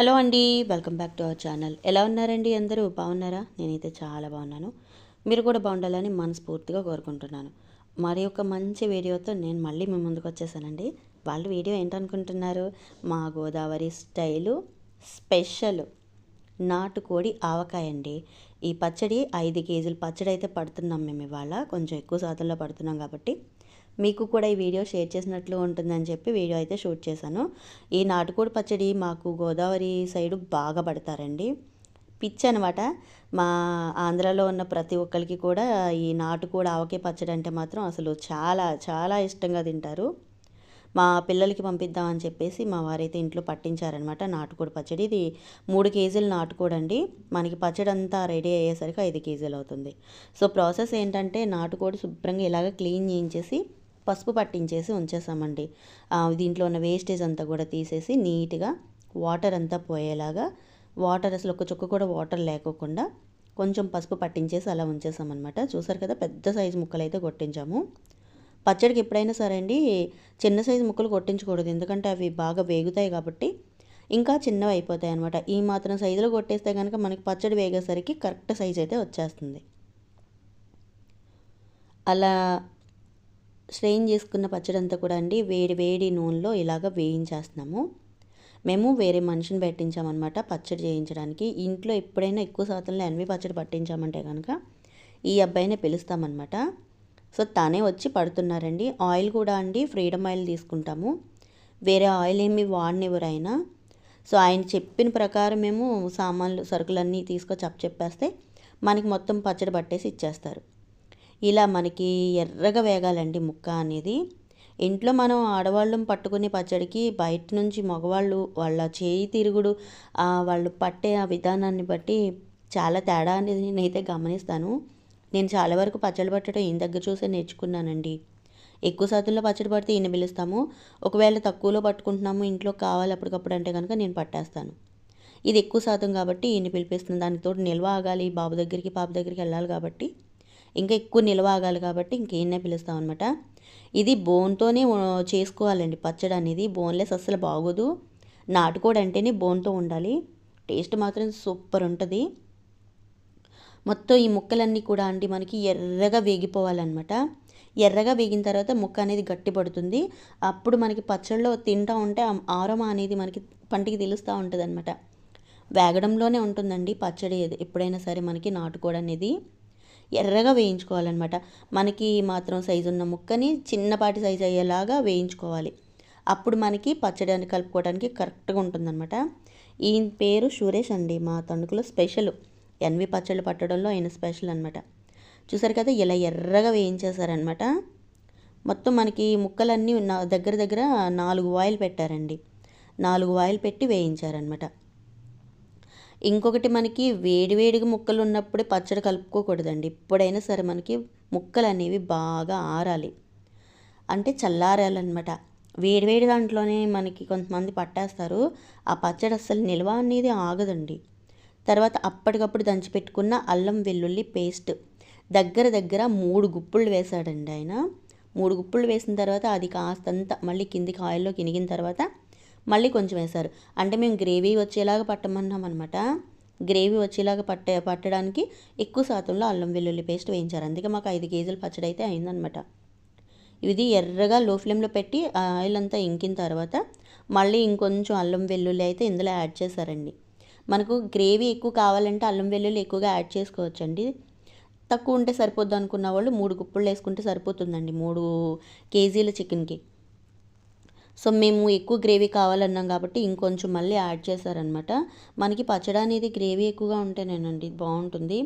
Hello అండి welcome back to our channel. ఎలా ఉన్నారండి అందరూ? బాగున్నారా? నేనైతే చాలా బాగున్నాను. మీరు కూడా బాగుండాలని మనస్ఫూర్తిగా కోరుకుంటున్నాను. మరి ఒక మంచి వీడియోతో నేను మళ్ళీ మీ ముందుకు వచ్చేసానండి. వాళ్ళు వీడియో ఏంటనుకుంటున్నారు? మా గోదావరి స్టైలు స్పెషల్. నాటుకోడి ఆవకాయ అండి. ఈ పచ్చడి ఐదు కేజీలు పచ్చడి అయితే పడుతున్నాం మేము ఇవాళ. కొంచెం ఎక్కువ శాతంలో పడుతున్నాం కాబట్టి మీకు కూడా ఈ వీడియో షేర్ చేసినట్లు ఉంటుందని చెప్పి వీడియో అయితే షూట్ చేశాను. ఈ నాటుకోడి పచ్చడి మాకు గోదావరి సైడు బాగా పడతారండి. పిచ్చి అనమాట మా ఆంధ్రాలో ఉన్న ప్రతి ఒక్కరికి కూడా ఈ నాటుకోడి ఆవకాయ పచ్చడి అంటే మాత్రం అసలు చాలా చాలా ఇష్టంగా తింటారు. మా పిల్లలకి పంపిద్దామని చెప్పేసి మా వారైతే ఇంట్లో పట్టించారనమాట నాటుకోడి పచ్చడి. ఇది మూడు కేజీలు నాటుకోడి అండి. మనకి పచ్చడి అంతా రెడీ అయ్యేసరికి ఐదు కేజీలు అవుతుంది. సో ప్రాసెస్ ఏంటంటే నాటుకోడి శుభ్రంగా ఇలాగ క్లీన్ చేయించేసి పసుపు పట్టించేసి ఉంచేసామండి. దీంట్లో ఉన్న వేస్టేజ్ అంతా కూడా తీసేసి నీట్గా వాటర్ అంతా పోయేలాగా వాటర్ అసలు ఒక చుక్క కూడా వాటర్ లేకోకుండా కొంచెం పసుపు పట్టించేసి అలా ఉంచేసామన్నమాట. చూసారు కదా పెద్ద సైజు ముక్కలు అయితే కొట్టించాము. పచ్చడికి ఎప్పుడైనా సరే అండి చిన్న సైజు ముక్కలు కొట్టించకూడదు. ఎందుకంటే అవి బాగా వేగుతాయి కాబట్టి ఇంకా చిన్నవి అయిపోతాయి అనమాట ఈ మాత్రం సైజులో కొట్టేస్తే కనుక మనకి పచ్చడి వేగేసరికి కరెక్ట్ సైజ్ అయితే వచ్చేస్తుంది. అలా స్ట్రెయిన్ చేసుకున్న పచ్చడి అంతా కూడా అండి వేడి వేడి నూనెలో ఇలాగ వేయించేస్తున్నాము. మేము వేరే మనిషిని పెట్టించామన్నమాట పచ్చడి చేయించడానికి. ఇంట్లో ఎప్పుడైనా ఎక్కువ శాతంలో ఎన్వి పచ్చడి పట్టించామంటే కనుక ఈ అబ్బాయినే పిలుస్తామన్నమాట. సో తనే వచ్చి పడుతున్నారండి. ఆయిల్ కూడా అండి ఫ్రీడమ్ ఆయిల్ తీసుకుంటాము. వేరే ఆయిల్ ఏమి వాడినెవరైనా సో ఆయన చెప్పిన ప్రకారం మేము సామాన్లు సరుకులన్నీ తీసుకొచ్చి చెప్పేస్తే మనకి మొత్తం పచ్చడి పట్టేసి ఇచ్చేస్తారు. ఇలా మనకి ఎర్రగా వేగాలండి ముక్క అనేది. ఇంట్లో మనం ఆడవాళ్ళం పట్టుకునే పచ్చడికి బయట నుంచి మగవాళ్ళు వాళ్ళ చేయి తిరుగుడు వాళ్ళు పట్టే ఆ విధానాన్ని బట్టి చాలా తేడా అనేది నేనైతే గమనిస్తాను. నేను చాలా వరకు పచ్చడి పట్టడం ఈయన దగ్గర చూసే నేర్చుకున్నానండి. ఎక్కువ శాతంలో పచ్చడి పడితే ఈయన పిలుస్తాము. ఒకవేళ తక్కువలో పట్టుకుంటున్నాము ఇంట్లో కావాలి అప్పటికప్పుడు అంటే కనుక నేను పట్టేస్తాను. ఇది ఎక్కువ శాతం కాబట్టి ఈయన పిలిపిస్తుంది దానితో నిల్వ ఆగాలి బాబు దగ్గరికి పాప దగ్గరికి వెళ్ళాలి కాబట్టి. ఇంకా ఎక్కువ నిల్వ ఆగాలి కాబట్టి ఇంకేనే పిలుస్తామన్నమాట ఇది బోన్తోనే చేసుకోవాలండి. పచ్చడి అనేది బోన్లెస్ అస్సలు బాగోదు. నాటుకోడి అంటేనే బోన్తో ఉండాలి. టేస్ట్ మాత్రం సూపర్ ఉంటుంది. మొత్తం ఈ ముక్కలన్నీ కూడా అండి మనకి ఎర్రగా వేగిపోవాలన్నమాట. ఎర్రగా వేగిన తర్వాత ముక్క అనేది గట్టి పడుతుంది. అప్పుడు మనకి పచ్చడిలో తింటూ ఉంటే ఆరమ అనేది మనకి పంటికి తెలుస్తూ ఉంటుంది అనమాట వేగడంలోనే ఉంటుందండి పచ్చడి ఎప్పుడైనా సరే మనకి నాటుకోడి అనేది ఎర్రగా వేయించుకోవాలన్నమాట. మనకి మాత్రం సైజు ఉన్న ముక్కని చిన్నపాటి సైజు అయ్యేలాగా వేయించుకోవాలి. అప్పుడు మనకి పచ్చడి కలుపుకోవడానికి కరెక్ట్గా ఉంటుందన్నమాట. ఈయన పేరు సురేష్ అండి మా తణుకులో స్పెషల్ ఎన్వి పచ్చళ్ళు పట్టడంలో ఆయన స్పెషల్ అనమాట చూసారు కదా ఇలా ఎర్రగా వేయించేశారనమాట మొత్తం మనకి ముక్కలన్నీ నా దగ్గర దగ్గర నాలుగు ఆయిల్ పెట్టారండి. నాలుగు ఆయిల్ పెట్టి వేయించారనమాట ఇంకొకటి మనకి వేడివేడిగా ముక్కలు ఉన్నప్పుడే పచ్చడి కలుపుకోకూడదండి. ఎప్పుడైనా సరే మనకి ముక్కలు అనేవి బాగా ఆరాలి. అంటే చల్లారాలన్నమాట. వేడివేడి దాంట్లోనే మనకి కొంతమంది పట్టేస్తారు. ఆ పచ్చడి అస్సలు నిల్వ అనేది ఆగదండి. తర్వాత అప్పటికప్పుడు దంచిపెట్టుకున్న అల్లం వెల్లుల్లి పేస్ట్. దగ్గర దగ్గర మూడు గుప్పులు వేశాడండి ఆయన. మూడు గుప్పులు వేసిన తర్వాత అది కాస్తంత మళ్ళీ కిందికి ఆయిల్లో కినిగిన తర్వాత మళ్ళీ కొంచెం వేశారు. అంటే మేము గ్రేవీ వచ్చేలాగా పట్టమన్నాం అనమాట గ్రేవీ వచ్చేలాగా పట్టే పట్టడానికి ఎక్కువ శాతంలో అల్లం వెల్లుల్లి పేస్ట్ వేయించారు. అందుకే మాకు ఐదు కేజీల పచ్చడి అయితే అయిందనమాట ఇది ఎర్రగా లో ఫ్లేమ్లో పెట్టి ఆయిల్ అంతా ఇంకిన తర్వాత మళ్ళీ ఇంకొంచెం అల్లం వెల్లుల్లి అయితే ఇందులో యాడ్ చేశారండి. మనకు గ్రేవీ ఎక్కువ కావాలంటే అల్లం వెల్లుల్లి ఎక్కువగా యాడ్ చేసుకోవచ్చండి. తక్కువ ఉంటే సరిపోద్ది అనుకున్న వాళ్ళు మూడు గుప్పులు వేసుకుంటే సరిపోతుందండి. మూడు కేజీల చికెన్కి. సో మేము ఎక్కువ గ్రేవీ కావాలన్నాం కాబట్టి ఇంకొంచెం మళ్ళీ యాడ్ చేశారనమాట మనకి పచ్చడి అనేది గ్రేవీ ఎక్కువగా ఉంటేనేనండి బాగుంటుంది.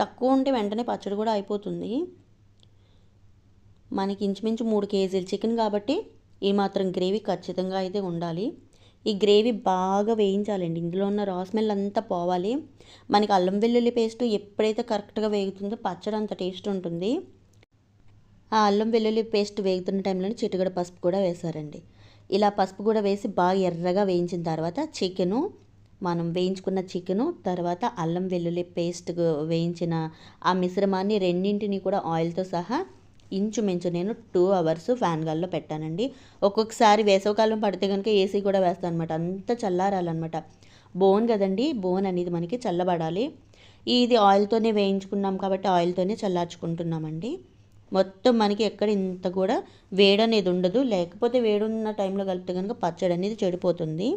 తక్కువ ఉంటే వెంటనే పచ్చడి కూడా అయిపోతుంది. మనకి ఇంచుమించు మూడు కేజీలు చికెన్ కాబట్టి ఈ మాత్రం గ్రేవీ ఖచ్చితంగా అయితే ఉండాలి. ఈ గ్రేవీ బాగా వేయించాలండి. ఇందులో ఉన్న రా స్మెల్ అంతా పోవాలి. మనకి అల్లం వెల్లుల్లి పేస్ట్ ఎప్పుడైతే కరెక్ట్గా వేగుతుందో పచ్చడి అంత టేస్ట్ ఉంటుంది. ఆ అల్లం వెల్లుల్లి పేస్ట్ వేగుతున్న టైంలోనే చిటుగడ పసుపు కూడా వేశారండి. ఇలా పసుపు కూడా వేసి బాగా ఎర్రగా వేయించిన తర్వాత చికెను మనం వేయించుకున్న చికెను తర్వాత అల్లం వెల్లుల్లి పేస్ట్ వేయించిన ఆ మిశ్రమాన్ని రెండింటిని కూడా ఆయిల్తో సహా ఇంచుమించు నేను టూ అవర్స్ ఫ్యాన్ గాల్లో పెట్టానండి. ఒక్కొక్కసారి వేసవకాలం పడితే కనుక ఏసీ కూడా వేస్తాను అనమాట అంత చల్లారాలన్నమాట. బోన్ కదండి బోన్ అనేది మనకి చల్లబడాలి. ఇది ఆయిల్తోనే వేయించుకున్నాం కాబట్టి ఆయిల్తోనే చల్లార్చుకుంటున్నామండి. మొత్తం మనకి ఎక్కడ ఇంత కూడా వేడి అనేది ఉండదు. లేకపోతే వేడున్న టైంలో కలిపితే కనుక పచ్చడి అనేది చెడిపోతుంది.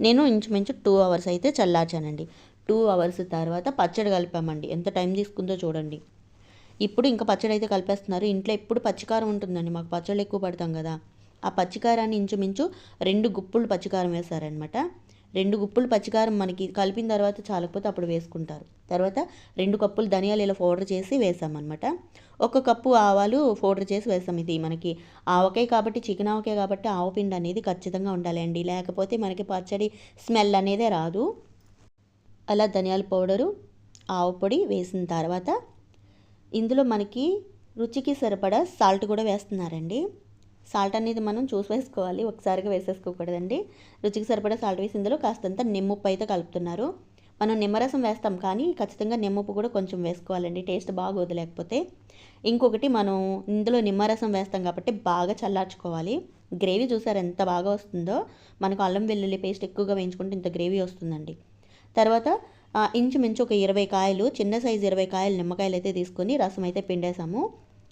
నేను ఇంచుమించు టూ అవర్స్ అయితే చల్లార్చానండి. టూ అవర్స్ తర్వాత పచ్చడి కలిపామండి. ఎంత టైం తీసుకుందో చూడండి. ఇప్పుడు ఇంకా పచ్చడి అయితే కలిపేస్తున్నారు. ఇంట్లో ఎప్పుడు పచ్చికారం ఉంటుందండి. మాకు పచ్చళ్ళు ఎక్కువ పడతాం కదా. ఆ పచ్చికారాన్ని ఇంచుమించు రెండు గుప్పులు పచ్చికారం వేశారనమాట రెండు గుప్పులు పచ్చికారం మనకి కలిపిన తర్వాత చాలకపోతే అప్పుడు వేసుకుంటారు. తర్వాత రెండు కప్పులు ధనియాలు ఇలా పౌడర్ చేసి వేసామన్నమాట. ఒక కప్పు ఆవాలు పౌడర్ చేసి వేసాం. ఇది మనకి ఆవకాయ కాబట్టి చికెన్ ఆవకాయ కాబట్టి ఆవపిండి అనేది ఖచ్చితంగా ఉండాలండి లేకపోతే మనకి పచ్చడి స్మెల్ అనేదే రాదు. అలా ధనియాల పౌడరు ఆవపొడి వేసిన తర్వాత ఇందులో మనకి రుచికి సరిపడా సాల్ట్ కూడా వేస్తున్నారండి. సాల్ట్ అనేది మనం చూసి వేసుకోవాలి. ఒకసారిగా వేసేసుకోకూడదండి. రుచికి సరిపడా సాల్ట్ వేసి ఇందులో కాస్తంత నిమ్మప్పు అయితే కలుపుతున్నారు. మనం నిమ్మరసం వేస్తాం కానీ ఖచ్చితంగా నిమ్మప్పు కూడా కొంచెం వేసుకోవాలండి. టేస్ట్ బాగా లేకపోతే ఇంకొకటి మనం ఇందులో నిమ్మరసం వేస్తాం కాబట్టి బాగా చల్లార్చుకోవాలి. గ్రేవీ చూసారు ఎంత బాగా వస్తుందో? మనకు అల్లం వెల్లుల్లి పేస్ట్ ఎక్కువగా వేయించుకుంటే ఇంత గ్రేవీ వస్తుందండి. తర్వాత ఇంచుమించు ఒక ఇరవై కాయలు చిన్న సైజు ఇరవై కాయలు నిమ్మకాయలు అయితే తీసుకొని రసం అయితే పిండేసాము.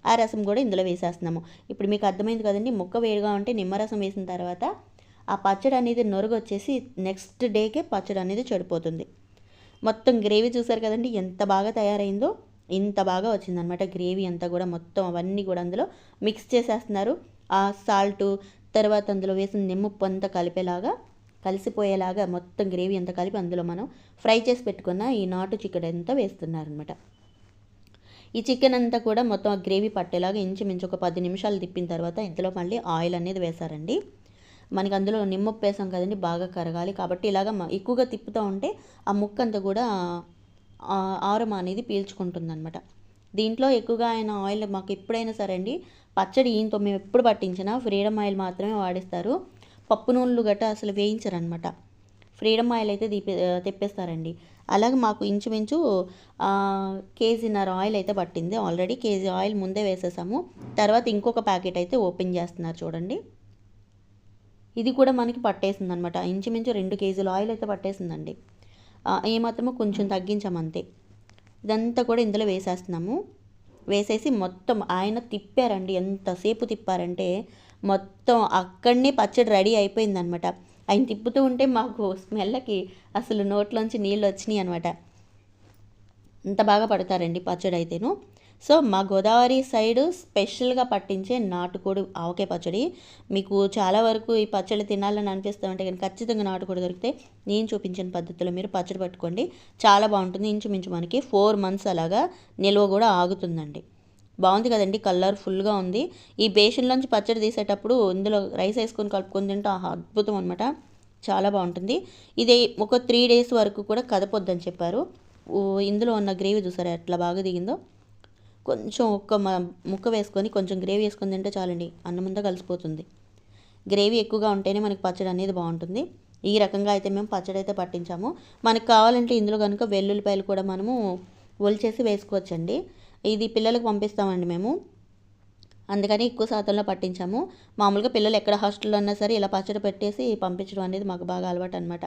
ఆ రసం కూడా ఇందులో వేసేస్తున్నాము. ఇప్పుడు మీకు అర్థమైంది కదండి ముక్క వేడిగా ఉంటే నిమ్మరసం వేసిన తర్వాత ఆ పచ్చడి అనేది నొరగొచ్చేసి వచ్చేసి నెక్స్ట్ డేకే పచ్చడి అనేది చెడిపోతుంది. మొత్తం గ్రేవీ చూసారు కదండి ఎంత బాగా తయారైందో ఇంత బాగా వచ్చిందనమాట గ్రేవీ అంతా కూడా మొత్తం అవన్నీ కూడా అందులో మిక్స్ చేసేస్తున్నారు. ఆ సాల్టు తర్వాత అందులో వేసిన నిమ్మప్పు అంతా కలిపేలాగా కలిసిపోయేలాగా మొత్తం గ్రేవీ అంతా కలిపి అందులో మనం ఫ్రై చేసి పెట్టుకున్న ఈ నాటు చికెన్ అంతా వేస్తున్నారనమాట ఈ చికెన్ అంతా కూడా మొత్తం ఆ గ్రేవీ పట్టేలాగా ఇంచుమించు ఒక పది నిమిషాలు తిప్పిన తర్వాత ఇందులో మళ్ళీ ఆయిల్ అనేది వేశారండి. మనకి అందులో నిమ్మప్పు వేసాం కదండి బాగా కరగాలి. కాబట్టి ఇలాగ ఎక్కువగా తిప్పుతూ ఉంటే ఆ ముక్క అంతా కూడా ఆరం అనేది పీల్చుకుంటుందన్నమాట. దీంట్లో ఎక్కువగా ఆయన ఆయిల్ మాకు ఎప్పుడైనా సరే అండి పచ్చడి ఈయనతో మేము ఎప్పుడు పట్టించినా ఫ్రీడమ్ ఆయిల్ మాత్రమే వాడిస్తారు. పప్పు నూనెలు గట్ట అసలు వేయించరనమాట ఫ్రీడమ్ ఆయిల్ అయితే దీపే తెప్పేస్తారండి. అలాగే మాకు ఇంచుమించు కేజీన్నర ఆయిల్ అయితే పట్టింది ఆల్రెడీ. కేజీ ఆయిల్ ముందే వేసేసాము. తర్వాత ఇంకొక ప్యాకెట్ అయితే ఓపెన్ చేస్తున్నారు చూడండి. ఇది కూడా మనకి పట్టేసింది అనమాట ఇంచుమించు రెండు కేజీల ఆయిల్ అయితే పట్టేసిందండి. ఏమాత్రమో కొంచెం తగ్గించామంతే ఇదంతా కూడా ఇందులో వేసేస్తున్నాము. వేసేసి మొత్తం ఆయన తిప్పారండి. ఎంతసేపు తిప్పారంటే మొత్తం అక్కడనే పచ్చడి రెడీ అయిపోయిందనమాట ఆయన తిప్పుతూ ఉంటే మాకు స్మెల్కి అసలు నోట్లోంచి నీళ్ళు వచ్చినాయి అనమాట ఇంత బాగా పడతారండి పచ్చడి అయితేను. సో మా గోదావరి సైడ్ స్పెషల్గా పట్టించే నాటుకోడి ఆవకాయ పచ్చడి. మీకు చాలా వరకు ఈ పచ్చడి తినాలని అనిపిస్తామంటే కానీ ఖచ్చితంగా నాటుకోడి దొరికితే నేను చూపించిన పద్ధతిలో మీరు పచ్చడి పట్టుకోండి. చాలా బాగుంటుంది. ఇంచుమించు మనకి ఫోర్ మంత్స్ అలాగా నిల్వ కూడా ఆగుతుందండి. బాగుంది కదండి కలర్ ఫుల్గా ఉంది. ఈ బేషన్లోంచి పచ్చడి తీసేటప్పుడు ఇందులో రైస్ వేసుకొని కలుపుకొని తింటే అద్భుతం అనమాట చాలా బాగుంటుంది. ఇది ఒక త్రీ డేస్ వరకు కూడా కదపొద్దని చెప్పారు. ఇందులో ఉన్న గ్రేవీ చూసారా ఎట్లా బాగా దిగిందో? కొంచెం ఒక్క ముక్క వేసుకొని కొంచెం గ్రేవీ వేసుకొని తింటే చాలండి అన్నం ముందా కలిసిపోతుంది. గ్రేవీ ఎక్కువగా ఉంటేనే మనకి పచ్చడి అనేది బాగుంటుంది. ఈ రకంగా అయితే మేము పచ్చడి అయితే పట్టించాము. మనకు కావాలంటే ఇందులో కనుక వెల్లుల్లిపాయలు కూడా మనము ఒలిచేసి వేసుకోవచ్చండి. ఇది పిల్లలకు పంపిస్తామండి మేము. అందుకని ఎక్కువ శాతంలో పట్టించాము. మామూలుగా పిల్లలు ఎక్కడ హాస్టల్లో ఉన్నా సరే ఇలా పచ్చడి పెట్టేసి పంపించడం అనేది మాకు బాగా అలవాటు అనమాట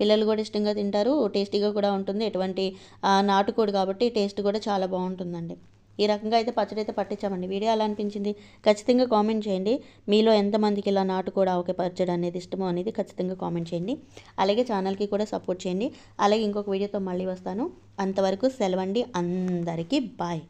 పిల్లలు కూడా ఇష్టంగా తింటారు టేస్టీగా కూడా ఉంటుంది. ఎటువంటి నాటుకోడు కాబట్టి టేస్ట్ కూడా చాలా బాగుంటుందండి. ఈ రకంగా అయితే పచ్చడి అయితే పట్టించామండి. వీడియో ఎలా అనిపించింది? ఖచ్చితంగా కామెంట్ చేయండి. మీలో ఎంతమందికి ఇలా నాటుకోడి ఆవకాయ పచ్చడి అనేది ఇష్టమో అనేది ఖచ్చితంగా కామెంట్ చేయండి. అలాగే ఛానల్కి కూడా సపోర్ట్ చేయండి. అలాగే ఇంకొక వీడియోతో మళ్ళీ వస్తాను. అంతవరకు సెలవండి. అందరికీ బాయ్.